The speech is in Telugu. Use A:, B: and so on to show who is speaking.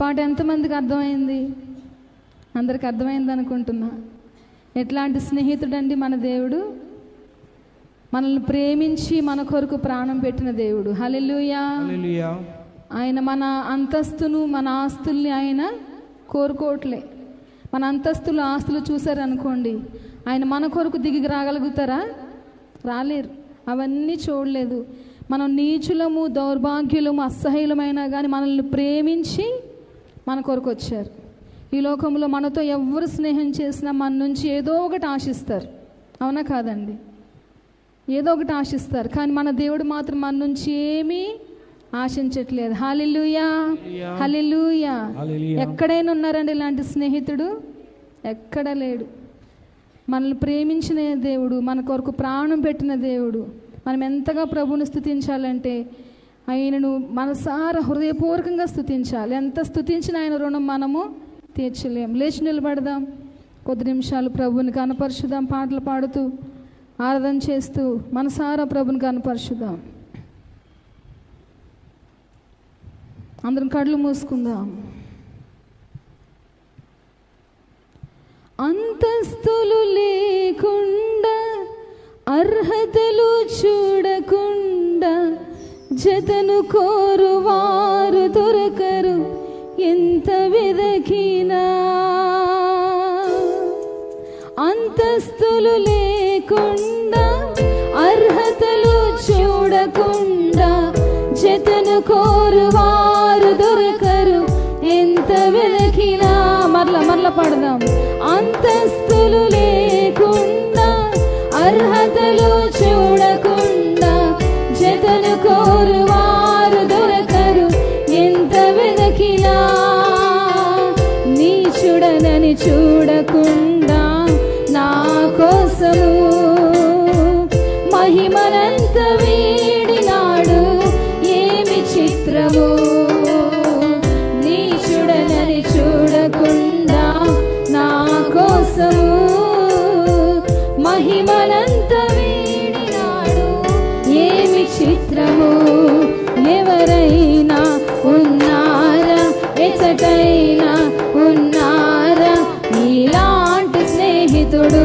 A: పాట ఎంతమందికి అర్థమైంది? అందరికి అర్థమైంది అనుకుంటున్నా. ఎట్లాంటి స్నేహితుడండి మన దేవుడు? మనల్ని ప్రేమించి మన కొరకు ప్రాణం పెట్టిన దేవుడు. హల్లెలూయా. ఆయన మన అంతస్తును మన ఆస్తుల్ని ఆయన కోరుకోవట్లే. మన అంతస్తులు ఆస్తులు చూసారనుకోండి ఆయన మన కొరకు దిగి రాగలుగుతారా? రాలేరు. అవన్నీ చూడలేదు. మనం నీచులము దౌర్భాగ్యులము అసహ్యులమైనా కానీ మనల్ని ప్రేమించి మన కొరకు వచ్చారు. ఈ లోకంలో మనతో ఎవరు స్నేహం చేసినా మన నుంచి ఏదో ఒకటి ఆశిస్తారు. అవునా కాదండి? ఏదో ఒకటి ఆశిస్తారు. కానీ మన దేవుడు మాత్రం మన నుంచి ఏమీ ఆశించట్లేదు. హాలిలుయా హలిలుయా ఎక్కడైనా ఉన్నారండి ఇలాంటి స్నేహితుడు? ఎక్కడ లేడు. మనల్ని ప్రేమించిన దేవుడు మన కొరకు ప్రాణం పెట్టిన దేవుడు మనం ఎంతగా ప్రభువుని స్థుతించాలంటే ఆయనను మనసార హృదయపూర్వకంగా స్థుతించాలి ఎంత స్థుతించిన ఆయన రుణం మనము తీర్చలేం. లేచి నిలబడదాం. కొద్ది నిమిషాలు ప్రభుని కనపరుచుదాం. పాటలు పాడుతూ ఆరాధన చేస్తూ మనసారా ప్రభుని కనపరుచుదాం. అందరం కళ్ళు మూసుకుందాం. అంతస్తులు లేకుండా అర్హతలు చూడకు జతను కోరువారు దొరకరు. ఎంత వెదకినా అంతస్తులు లేకుండా అర్హతలు చూడకుండా జతను కోరువారు దొరకరు. ఎంత వెదకినా మరల మరల పడదాం. అంతస్తులు లేకుండా అర్హతలు చూడకుండా చేతను కోరు వారు దొరకరు. ఎంత వెదకినా నీ చూడనని చూడకుండా నా కోసము మహిమనంత వీడినాడు. ఏమి చిత్రము వెసటైనా ఉన్నారా? నీలాంటి స్నేహితుడు